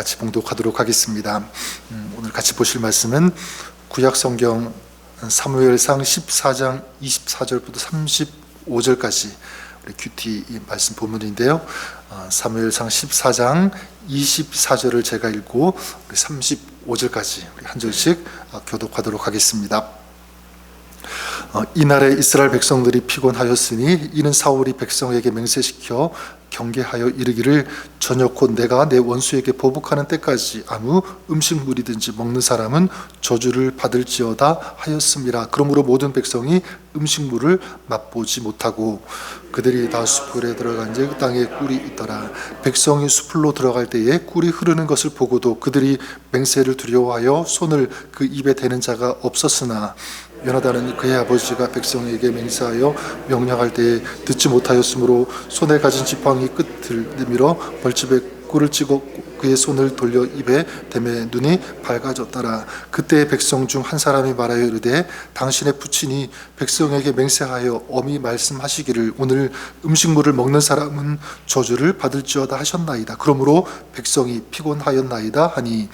같이 봉독하도록 하겠습니다. 음, 오늘 같이 보실 말씀은 구약 성경 사무엘상 14장 24절부터 35절까지 우리 큐티 이 말씀 본문인데요. 어, 사무엘상 14장 24절을 제가 읽고 우리 35절까지 우리 한 절씩 어, 교독하도록 하겠습니다. 어, 이날에 이스라엘 백성들이 피곤하였으니 이는 사울이 백성에게 맹세시켜 경계하여 이르기를 저녁 곧 내가 내 원수에게 보복하는 때까지 아무 음식물이든지 먹는 사람은 저주를 받을지어다 하였습니다. 그러므로 모든 백성이 음식물을 맛보지 못하고 그들이 다 숲을에 들어간지 그 땅에 꿀이 있더라. 백성이 숲으로 들어갈 때에 꿀이 흐르는 것을 보고도 그들이 맹세를 두려워하여 손을 그 입에 대는 자가 없었으나 요나단은 그의 아버지가 백성에게 맹세하여 명령할 때에 듣지 못하였으므로 손에 가진 지팡이 끝을 내밀어 벌집에 꿀을 찍어 그의 손을 돌려 입에 대매 눈이 밝아졌더라. 그때 백성 중 한 사람이 말하여 이르되 당신의 부친이 백성에게 맹세하여 엄히 말씀하시기를 오늘 음식물을 먹는 사람은 저주를 받을지어다 하셨나이다. 그러므로 백성이 피곤하였나이다 하니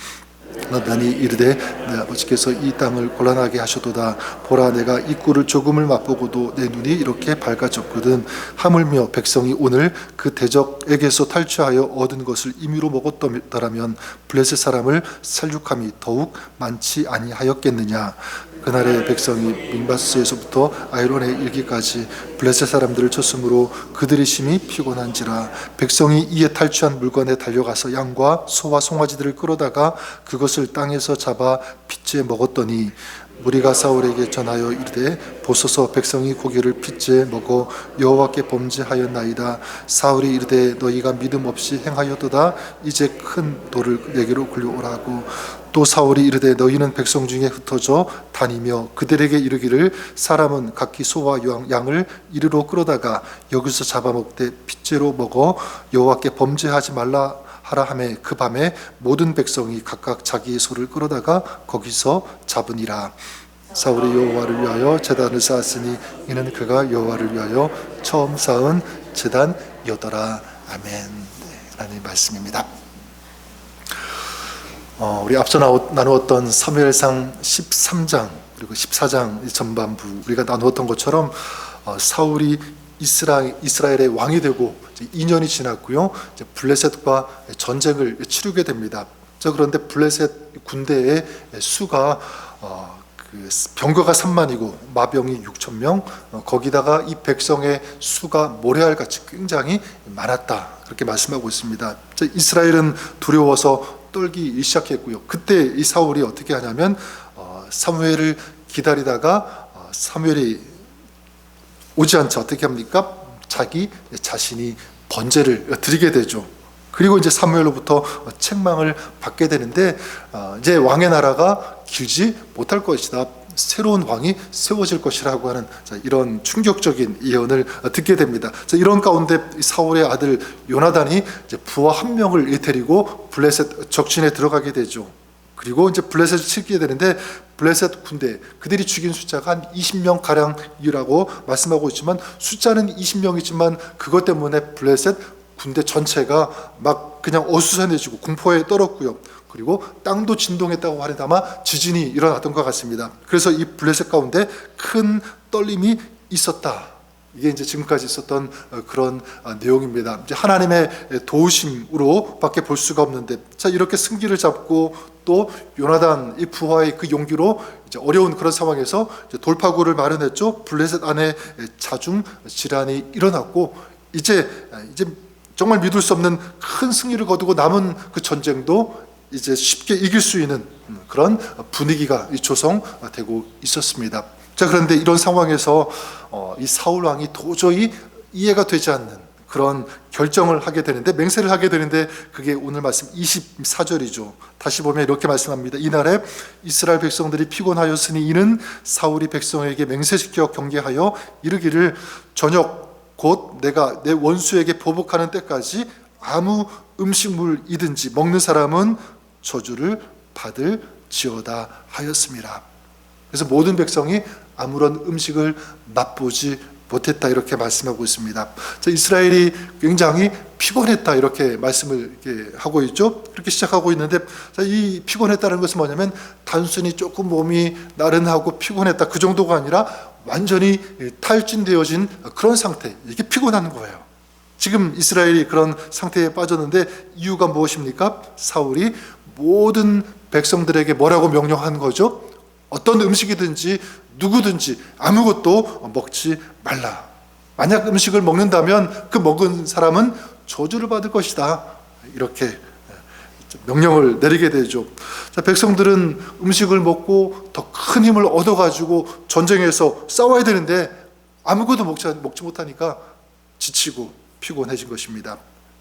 나단이 이르되 내 아버지께서 이 땅을 곤란하게 하셔도다. 보라 내가 이 꿀을 조금을 맛보고도 내 눈이 이렇게 밝아졌거든. 하물며 백성이 오늘 그 대적에게서 탈취하여 얻은 것을 임의로 먹었더라면 블레셋 사람을 살육함이 더욱 많지 아니하였겠느냐 그날의 백성이 민바스에서부터 아이론에 일기까지 블레셋 사람들을 쳤으므로 그들이 심히 피곤한지라 백성이 이에 탈취한 물건에 달려가서 양과 소와 송아지들을 끌어다가 그것을 땅에서 잡아 핏째 먹었더니 무리가 사울에게 전하여 이르되 보소서 백성이 고기를 핏째 먹어 여호와께 범죄하였나이다. 사울이 이르되 너희가 믿음 없이 행하였도다. 이제 큰 돌을 내게로 굴려오라고 또 사울이 이르되 너희는 백성 중에 흩어져 다니며 그들에게 이르기를 사람은 각기 소와 양- 양을 이리로 끌어다가 여기서 잡아먹되 핏째로 먹어 여호와께 범죄하지 말라 하라 함에 그 밤에 모든 백성이 각각 자기의 소를 끌어다가 거기서 잡으니라. 사울이 여호와를 위하여 제단을 쌓았으니 이는 그가 여호와를 위하여 처음 쌓은 제단이었더라. 아멘. 네, 하나님 말씀입니다. 어, 우리 앞서 나누었던 사무엘상 13장 그리고 14장 전반부 우리가 나누었던 것처럼 어, 사울이 이스라, 이스라엘의 왕이 되고 이제 2년이 지났고요. 블레셋과 전쟁을 치르게 됩니다. 자 그런데 블레셋 군대의 수가 어, 그 병거가 3만이고 마병이 6천 명 어, 거기다가 이 백성의 수가 모래알 같이 굉장히 많았다 그렇게 말씀하고 있습니다. 자, 이스라엘은 두려워서 떨기 시작했고요. 그때 이 사울이 어떻게 하냐면 어, 사무엘을 기다리다가 어, 사무엘이 오지 않자 어떻게 합니까? 자기 자신이 번제를 드리게 되죠. 그리고 이제 사무엘로부터 책망을 받게 되는데 어, 이제 왕의 나라가 길지 못할 것이다. 새로운 왕이 세워질 것이라고 하는 자, 이런 충격적인 예언을 듣게 됩니다. 자, 이런 가운데 사울의 아들 요나단이 부하 한 명을 데리고 블레셋 적진에 들어가게 되죠. 그리고 이제 블레셋을 치게 되는데 블레셋 군대 그들이 죽인 숫자가 한 20명 가량이라고 말씀하고 있지만 숫자는 20명이지만 그것 때문에 블레셋 군대 전체가 막 그냥 어수선해지고 공포에 떨었고요. 그리고 땅도 진동했다고 하는 아마 지진이 일어났던 것 같습니다. 그래서 이 블레셋 가운데 큰 떨림이 있었다. 이게 이제 지금까지 있었던 어, 그런 어, 내용입니다. 이제 하나님의 도우심으로밖에 볼 수가 없는데, 자 이렇게 승기를 잡고 또 요나단 이 부하의 그 용기로 이제 어려운 그런 상황에서 돌파구를 마련했죠. 블레셋 안에 자중 질환이 일어났고 이제 이제 정말 믿을 수 없는 큰 승리를 거두고 남은 그 전쟁도 이제 쉽게 이길 수 있는 그런 분위기가 조성되고 있었습니다. 자 그런데 이런 상황에서 어, 이 사울 왕이 도저히 이해가 되지 않는 그런 결정을 하게 되는데 맹세를 하게 되는데 그게 오늘 말씀 24절이죠. 다시 보면 이렇게 말씀합니다. 이날에 이스라엘 백성들이 피곤하였으니 이는 사울이 백성에게 맹세시켜 경계하여 이르기를 저녁 곧 내가 내 원수에게 보복하는 때까지 아무 음식물이든지 먹는 사람은 저주를 받을 지어다 하였습니다. 그래서 모든 백성이 아무런 음식을 맛보지 못했다 이렇게 말씀하고 있습니다. 자, 이스라엘이 굉장히 피곤했다 이렇게 말씀을 이렇게 하고 있죠. 그렇게 시작하고 있는데 자, 이 피곤했다는 것은 뭐냐면 단순히 조금 몸이 나른하고 피곤했다 그 정도가 아니라 완전히 탈진되어진 그런 상태 이게 피곤한 거예요. 지금 이스라엘이 그런 상태에 빠졌는데 이유가 무엇입니까? 사울이 모든 백성들에게 뭐라고 명령한 거죠? 어떤 음식이든지 누구든지 아무것도 먹지 말라. 만약 음식을 먹는다면 그 먹은 사람은 저주를 받을 것이다. 이렇게 명령을 내리게 되죠. 자, 백성들은 음식을 먹고 더 큰 힘을 얻어가지고 전쟁에서 싸워야 되는데 아무것도 먹지, 먹지 못하니까 지치고 피곤해진 것입니다.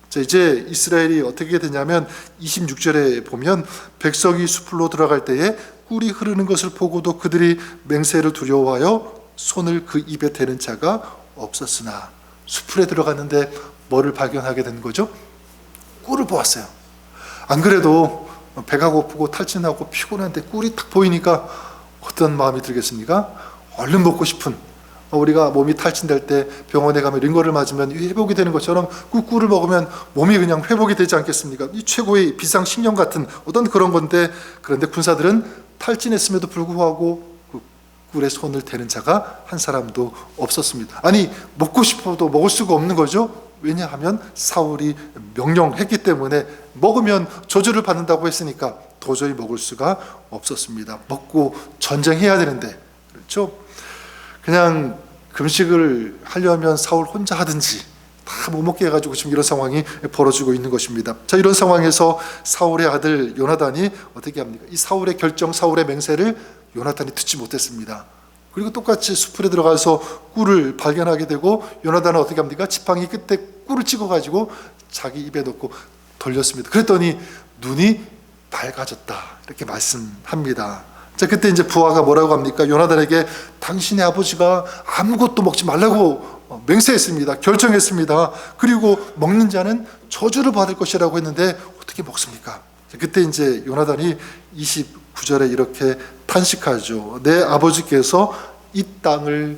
자, 이제 이스라엘이 어떻게 되냐면 26절에 보면 백성이 숲으로 들어갈 때에 꿀이 흐르는 것을 보고도 그들이 맹세를 두려워하여 손을 그 입에 대는 자가 없었으나 숲에 들어갔는데 뭐를 발견하게 된 거죠? 꿀을 보았어요. 안 그래도 배가 고프고 탈진하고 피곤한데 꿀이 딱 보이니까 어떤 마음이 들겠습니까? 얼른 먹고 싶은 우리가 몸이 탈진될 때 병원에 가면 링거를 맞으면 회복이 되는 것처럼 그 꿀을 먹으면 몸이 그냥 회복이 되지 않겠습니까? 이 최고의 비상 식량 같은 어떤 그런 건데 그런데 군사들은 탈진했음에도 불구하고 그 꿀에 손을 대는 자가 한 사람도 없었습니다. 아니 먹고 싶어도 먹을 수가 없는 거죠. 왜냐하면 사울이 명령했기 때문에 먹으면 저주를 받는다고 했으니까 도저히 먹을 수가 없었습니다. 먹고 전쟁해야 되는데 그렇죠? 그냥 금식을 하려면 사울 혼자 하든지 다 못 먹게 해가지고 지금 이런 상황이 벌어지고 있는 것입니다. 자 이런 상황에서 사울의 아들 요나단이 어떻게 합니까? 이 사울의 결정, 사울의 맹세를 요나단이 듣지 못했습니다. 그리고 똑같이 수풀에 들어가서 꿀을 발견하게 되고 요나단은 어떻게 합니까? 지팡이 끝에 꿀을 찍어가지고 자기 입에 넣고 돌렸습니다. 그랬더니 눈이 밝아졌다 이렇게 말씀합니다. 자 그때 이제 부하가 뭐라고 합니까? 요나단에게 당신의 아버지가 아무것도 먹지 말라고 맹세했습니다. 결정했습니다. 그리고 먹는 자는 저주를 받을 것이라고 했는데 어떻게 먹습니까? 그때 이제 요나단이 29절에 이렇게 탄식하죠. 내 아버지께서 이 땅을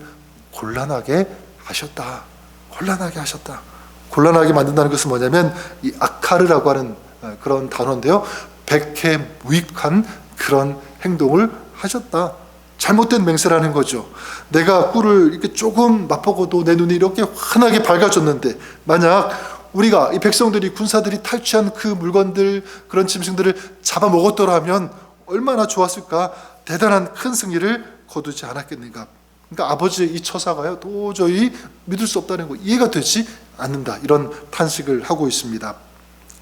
곤란하게 하셨다. 곤란하게 하셨다. 곤란하게 만든다는 것은 뭐냐면 이 아카르라고 하는 어, 그런 단어인데요. 백해 무익한 그런 행동을 하셨다. 잘못된 맹세라는 거죠. 내가 꿀을 이렇게 조금 맛보고도 내 눈이 이렇게 환하게 밝아졌는데 만약 우리가 이 백성들이 군사들이 탈취한 그 물건들 그런 짐승들을 잡아 먹었더라면 얼마나 좋았을까 대단한 큰 승리를 거두지 않았겠는가 그러니까 아버지의 이 처사가요 도저히 믿을 수 없다는 거 이해가 되지 않는다 이런 탄식을 하고 있습니다.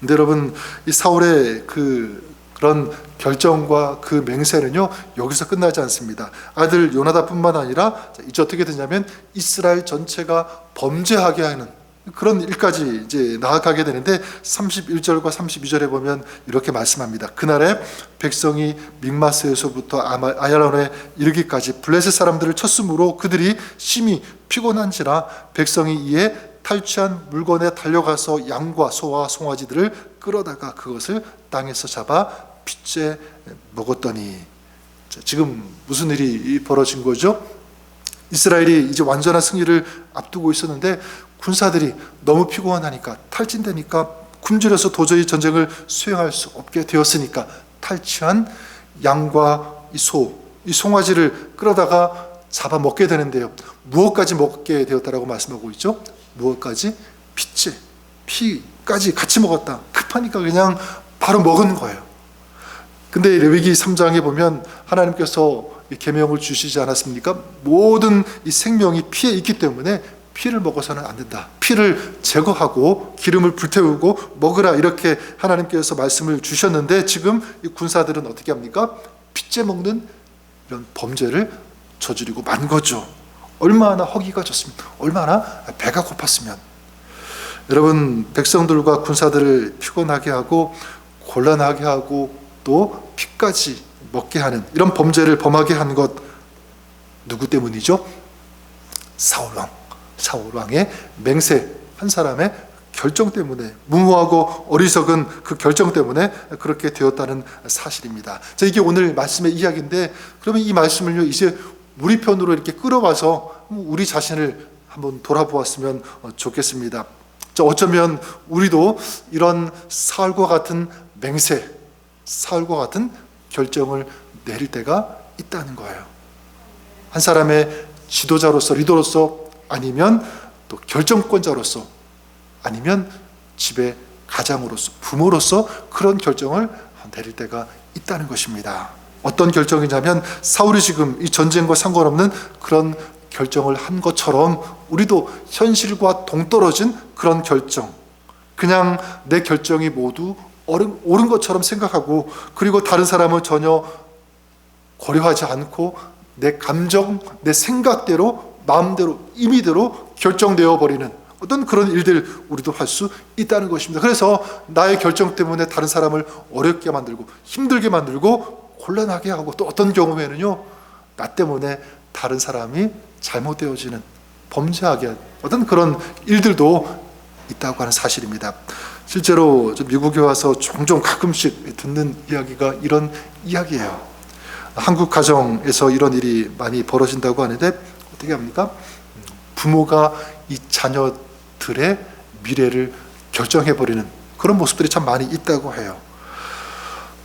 근데 여러분 이 사울의 그 그런 결정과 그 맹세는요 여기서 끝나지 않습니다. 아들 요나다뿐만 아니라 이제 어떻게 되냐면 이스라엘 전체가 범죄하게 하는 그런 일까지 이제 나아가게 되는데 31절과 32절에 보면 이렇게 말씀합니다. 그날에 백성이 믹마스에서부터 아얄론에 이르기까지 블레셋 사람들을 쳤으므로 그들이 심히 피곤한지라 백성이 이에 탈취한 물건에 달려가서 양과 소와 송아지들을 끌어다가 그것을 땅에서 잡아 핏째 먹었더니 자, 지금 무슨 일이 벌어진 거죠? 이스라엘이 이제 완전한 승리를 앞두고 있었는데 군사들이 너무 피곤하니까 탈진되니까 굶주려서 도저히 전쟁을 수행할 수 없게 되었으니까 탈취한 양과 이 소, 이 송아지를 끌어다가 잡아 먹게 되는데요. 무엇까지 먹게 되었다라고 말씀하고 있죠? 무엇까지? 피째, 피까지 같이 먹었다. 급하니까 그냥 바로 먹은 거예요. 근데 레위기 3장에 보면 하나님께서 이 계명을 주시지 않았습니까? 모든 이 생명이 피에 있기 때문에 피를 먹어서는 안 된다. 피를 제거하고 기름을 불태우고 먹으라 이렇게 하나님께서 말씀을 주셨는데 지금 이 군사들은 어떻게 합니까? 피째 먹는 이런 범죄를 저지르고 만 거죠. 얼마나 허기가 졌습니까? 얼마나 배가 고팠으면. 여러분 백성들과 군사들을 피곤하게 하고 곤란하게 하고 또 피까지 먹게 하는 이런 범죄를 범하게 한 것 누구 때문이죠? 사울 왕. 사울 왕의 맹세 한 사람의 결정 때문에 무모하고 어리석은 그 결정 때문에 그렇게 되었다는 사실입니다. 자 이게 오늘 말씀의 이야기인데 그러면 이 말씀을요 이제 우리 편으로 이렇게 끌어와서 우리 자신을 한번 돌아보았으면 어, 좋겠습니다. 자, 어쩌면 우리도 이런 사울과 같은 맹세, 사울과 같은 결정을 내릴 때가 있다는 거예요. 한 사람의 지도자로서 리더로서 아니면 또 결정권자로서 아니면 집의 가장으로서 부모로서 그런 결정을 내릴 때가 있다는 것입니다. 어떤 결정이냐면 사울이 지금 이 전쟁과 상관없는 그런 결정을 한 것처럼 우리도 현실과 동떨어진 그런 결정, 그냥 내 결정이 모두 옳은, 옳은 것처럼 생각하고 그리고 다른 사람은 전혀 고려하지 않고 내 감정, 내 생각대로 마음대로 임의대로 결정되어 버리는 어떤 그런 일들 우리도 할 수 있다는 것입니다. 그래서 나의 결정 때문에 다른 사람을 어렵게 만들고 힘들게 만들고 곤란하게 하고 또 어떤 경우에는요 나 때문에 다른 사람이 잘못되어지는 범죄하게 어떤 그런 일들도 있다고 하는 사실입니다. 실제로 저 미국에 와서 종종 가끔씩 듣는 이야기가 이런 이야기예요. 한국 가정에서 이런 일이 많이 벌어진다고 하는데 어떻게 합니까? 부모가 이 자녀들의 미래를 결정해 버리는 그런 모습들이 참 많이 있다고 해요.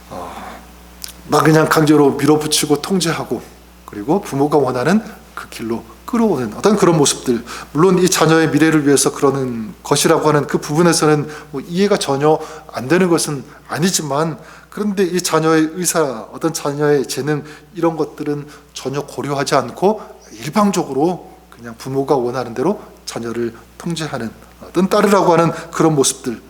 어, 막 그냥 강제로 밀어붙이고 통제하고 그리고 부모가 원하는 그 길로 끌어오는 어떤 그런 모습들 물론 이 자녀의 미래를 위해서 그러는 것이라고 하는 그 부분에서는 뭐 이해가 전혀 안 되는 것은 아니지만 그런데 이 자녀의 의사 어떤 자녀의 재능 이런 것들은 전혀 고려하지 않고 일방적으로 그냥 부모가 원하는 대로 자녀를 통제하는 어떤 따르라고 하는 그런 모습들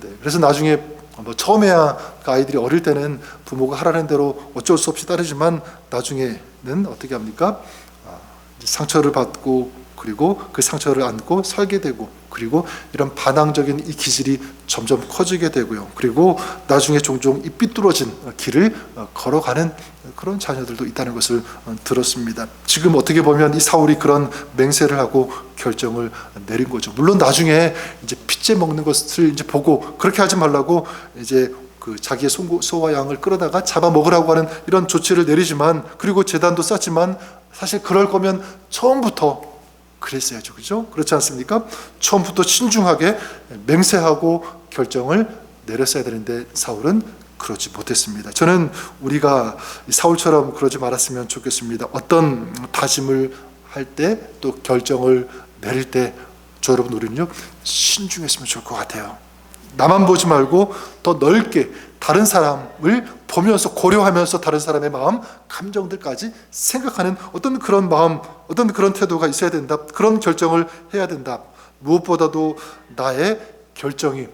네, 그래서 나중에 뭐 처음에야 그 아이들이 어릴 때는 부모가 하라는 대로 어쩔 수 없이 따르지만 나중에는 어떻게 합니까? 아, 상처를 받고 그리고 그 상처를 안고 살게 되고 그리고 이런 반항적인 이 기질이 점점 커지게 되고요. 그리고 나중에 종종 이 삐뚤어진 길을 어, 걸어가는 그런 자녀들도 있다는 것을 어, 들었습니다. 지금 어떻게 보면 이 사울이 그런 맹세를 하고 결정을 내린 거죠. 물론 나중에 이제 핏째 먹는 것을 이제 보고 그렇게 하지 말라고 이제 그 자기의 소- 소와 양을 끌어다가 잡아 먹으라고 하는 이런 조치를 내리지만 그리고 재단도 쌓지만 사실 그럴 거면 처음부터 그랬어야죠. 그죠? 그렇지 않습니까? 처음부터 신중하게 맹세하고 결정을 내렸어야 되는데 사울은 그러지 못했습니다. 저는 우리가 사울처럼 그러지 말았으면 좋겠습니다. 어떤 다짐을 할 때 또 결정을 내릴 때 저 여러분 우리는요 신중했으면 좋을 것 같아요. 나만 보지 말고 더 넓게 다른 사람을 보면서 고려하면서 다른 사람의 마음, 감정들까지 생각하는 어떤 그런 마음, 어떤 그런 태도가 있어야 된다. 그런 결정을 해야 된다. 무엇보다도 나의 결정이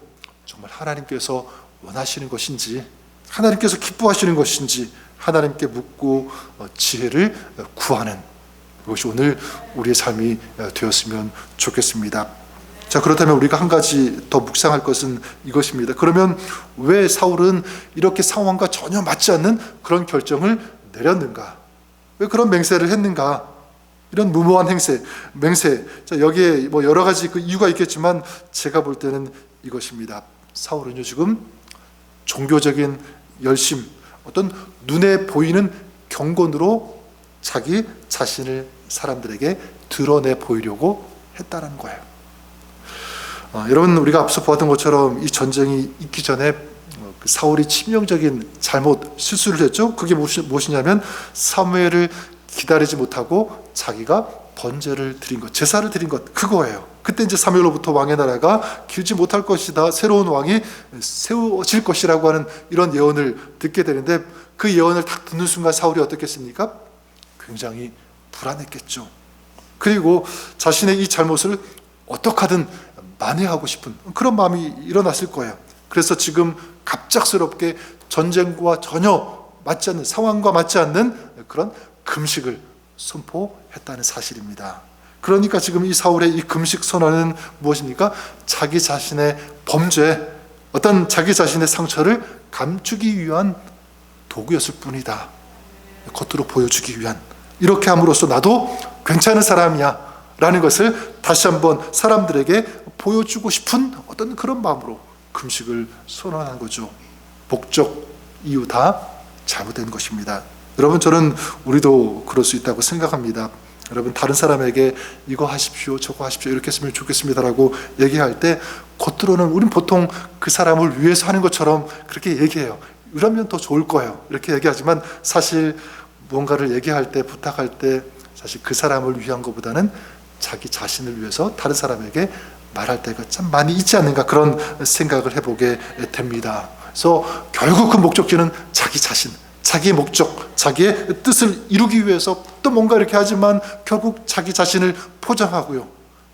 정말 하나님께서 원하시는 것인지, 하나님께서 기뻐하시는 것인지, 하나님께 묻고 어, 지혜를 어, 구하는 그것이 오늘 우리의 삶이 어, 되었으면 좋겠습니다. 자 그렇다면 우리가 한 가지 더 묵상할 것은 이것입니다. 그러면 왜 사울은 이렇게 상황과 전혀 맞지 않는 그런 결정을 내렸는가? 왜 그런 맹세를 했는가? 이런 무모한 행세, 맹세. 자 여기에 뭐 여러 가지 그 이유가 있겠지만 제가 볼 때는 이것입니다. 사울은요 지금 종교적인 열심, 어떤 눈에 보이는 경건으로 자기 자신을 사람들에게 드러내 보이려고 했다는 거예요. 어, 여러분 우리가 앞서 보았던 것처럼 이 전쟁이 있기 전에 어, 그 사울이 치명적인 잘못 실수를 했죠. 그게 무엇이, 무엇이냐면 사무엘을 기다리지 못하고 자기가 번제를 드린 것, 제사를 드린 것 그거예요. 그때 이제 사무엘로부터 왕의 나라가 길지 못할 것이다. 새로운 왕이 세워질 것이라고 하는 이런 예언을 듣게 되는데 그 예언을 딱 듣는 순간 사울이 어떻겠습니까? 굉장히 불안했겠죠. 그리고 자신의 이 잘못을 어떻게 하든 만회하고 싶은 그런 마음이 일어났을 거예요. 그래서 지금 갑작스럽게 전쟁과 전혀 맞지 않는 상황과 맞지 않는 그런 금식을 선포했다는 사실입니다. 그러니까 지금 이 사울의 이 금식 선언은 무엇입니까? 자기 자신의 범죄, 어떤 자기 자신의 상처를 감추기 위한 도구였을 뿐이다. 겉으로 보여주기 위한 이렇게 함으로써 나도 괜찮은 사람이야 라는 것을 다시 한번 사람들에게 보여주고 싶은 어떤 그런 마음으로 금식을 선언한 거죠. 목적, 이유 다 잘못된 것입니다. 여러분 저는 우리도 그럴 수 있다고 생각합니다. 여러분 다른 사람에게 이거 하십시오, 저거 하십시오 이렇게 했으면 좋겠습니다라고 얘기할 때 겉으로는 우린 보통 그 사람을 위해서 하는 것처럼 그렇게 얘기해요. 이러면 더 좋을 거예요. 이렇게 얘기하지만 사실 무언가를 얘기할 때 부탁할 때 사실 그 사람을 위한 것보다는 자기 자신을 위해서 다른 사람에게 말할 때가 참 많이 있지 않는가 그런 생각을 해보게 됩니다. 그래서 결국 그 목적지는 자기 자신, 자기의 목적, 자기의 뜻을 이루기 위해서 또 뭔가 이렇게 하지만 결국 자기 자신을 포장하고요.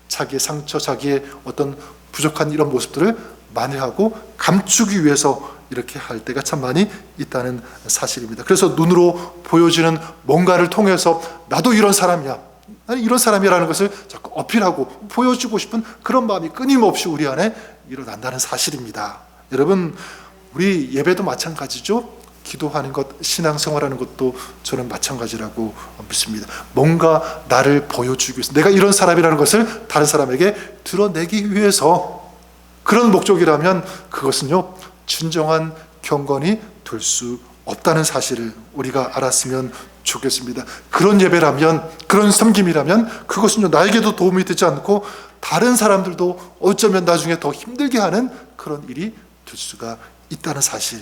자기의 상처, 자기의 어떤 부족한 이런 모습들을 만회하고 감추기 위해서 이렇게 할 때가 참 많이 있다는 사실입니다. 그래서 눈으로 보여지는 뭔가를 통해서 나도 이런 사람이야. 이런 사람이라는 것을 자꾸 어필하고 보여주고 싶은 그런 마음이 끊임없이 우리 안에 일어난다는 사실입니다. 여러분 우리 예배도 마찬가지죠. 기도하는 것, 신앙생활하는 것도 저는 마찬가지라고 믿습니다. 뭔가 나를 보여주기 위해서 내가 이런 사람이라는 것을 다른 사람에게 드러내기 위해서 그런 목적이라면 그것은요 진정한 경건이 될 수 없다는 사실을 우리가 알았으면 좋겠습니다. 그런 예배라면 그런 섬김이라면 그것은요 나에게도 도움이 되지 않고 다른 사람들도 어쩌면 나중에 더 힘들게 하는 그런 일이 될 수가 있다는 사실.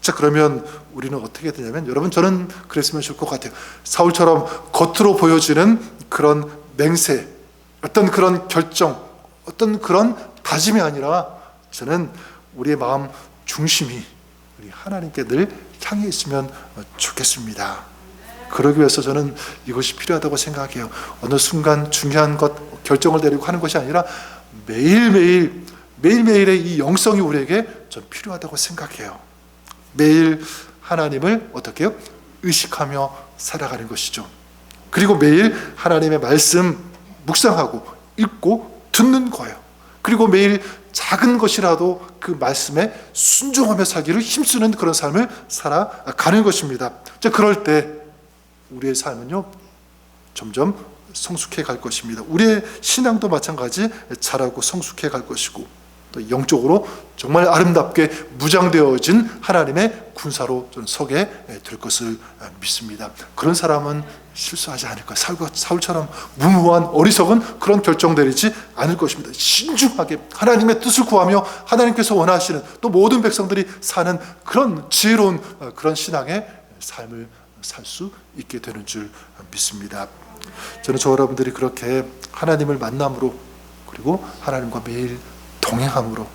자 그러면 우리는 어떻게 되냐면 여러분 저는 그랬으면 좋을 것 같아요. 사울처럼 겉으로 보여지는 그런 맹세, 어떤 그런 결정, 어떤 그런 다짐이 아니라 저는 우리의 마음 중심이 우리 하나님께 늘 향해 있으면 좋겠습니다. 그러기 위해서 저는 이것이 필요하다고 생각해요. 어느 순간 중요한 것 결정을 내리고 하는 것이 아니라 매일매일 매일매일의 이 영성이 우리에게 좀 필요하다고 생각해요. 매일 하나님을 어떻게 요 의식하며 살아가는 것이죠. 그리고 매일 하나님의 말씀 묵상하고 읽고 듣는 거예요. 그리고 매일 작은 것이라도 그 말씀에 순종하며 살기를 힘쓰는 그런 삶을 살아가는 것입니다. 자, 그럴 때 우리의 삶은요, 점점 성숙해 갈 것입니다. 우리의 신앙도 마찬가지 자라고 성숙해 갈 것이고, 또 영적으로 정말 아름답게 무장되어진 하나님의 군사로 저는 서게 될 것을 믿습니다. 그런 사람은 실수하지 않을. 사울, 사울처럼 무모한 어리석은 그런 결정 내리지 않을 것입니다. 신중하게 하나님의 뜻을 구하며 하나님께서 원하시는 또 모든 백성들이 사는 그런 지혜로운 그런 신앙의 삶을 살 수 있게 되는 줄 믿습니다. 저는 저 여러분들이 그렇게 하나님을 만남으로 그리고 하나님과 매일 동행함으로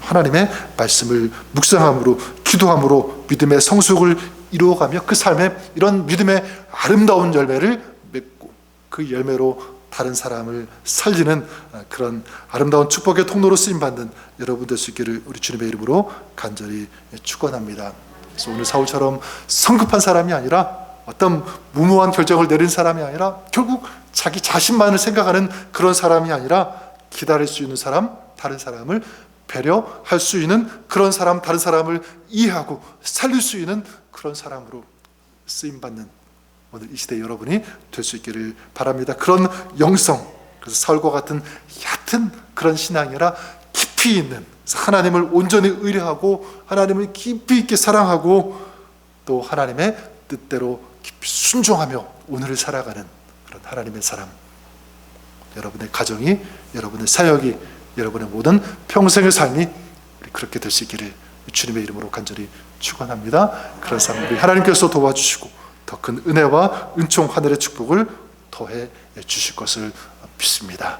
하나님의 말씀을 묵상함으로 기도함으로 믿음의 성숙을 이루어가며 그 삶에 이런 믿음의 아름다운 열매를 맺고 그 열매로 다른 사람을 살리는 그런 아름다운 축복의 통로로 쓰임 받는 여러분 있기를 우리 주님의 이름으로 간절히 축원합니다. 그래서 오늘 사울처럼 성급한 사람이 아니라 어떤 무모한 결정을 내린 사람이 아니라 결국 자기 자신만을 생각하는 그런 사람이 아니라 기다릴 수 있는 사람, 다른 사람을 배려할 수 있는 그런 사람, 다른 사람을 이해하고 살릴 수 있는 그런 사람으로 쓰임 받는 오늘 이 시대 여러분이 될 수 있기를 바랍니다. 그런 영성, 그래서 사울과 같은 얕은 그런 신앙이 아니라 깊이 있는 하나님을 온전히 의뢰하고 하나님을 깊이 있게 사랑하고 또 하나님의 뜻대로 깊이 순종하며 오늘을 살아가는 그런 하나님의 사람. 여러분의 가정이, 여러분의 사역이, 여러분의 모든 평생의 삶이 그렇게 될 수 있기를 주님의 이름으로 간절히 축원합니다. 그런 사람 우리 하나님께서 도와주시고 더 큰 은혜와 은총 하늘의 축복을 더해 주실 것을 믿습니다.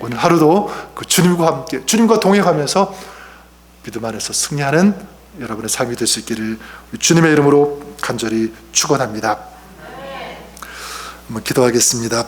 오늘 하루도 그 주님과 함께 주님과 동행하면서 믿음 안에서 승리하는 여러분의 삶이 될 수 있기를 주님의 이름으로 간절히 축원합니다. 한번 기도하겠습니다.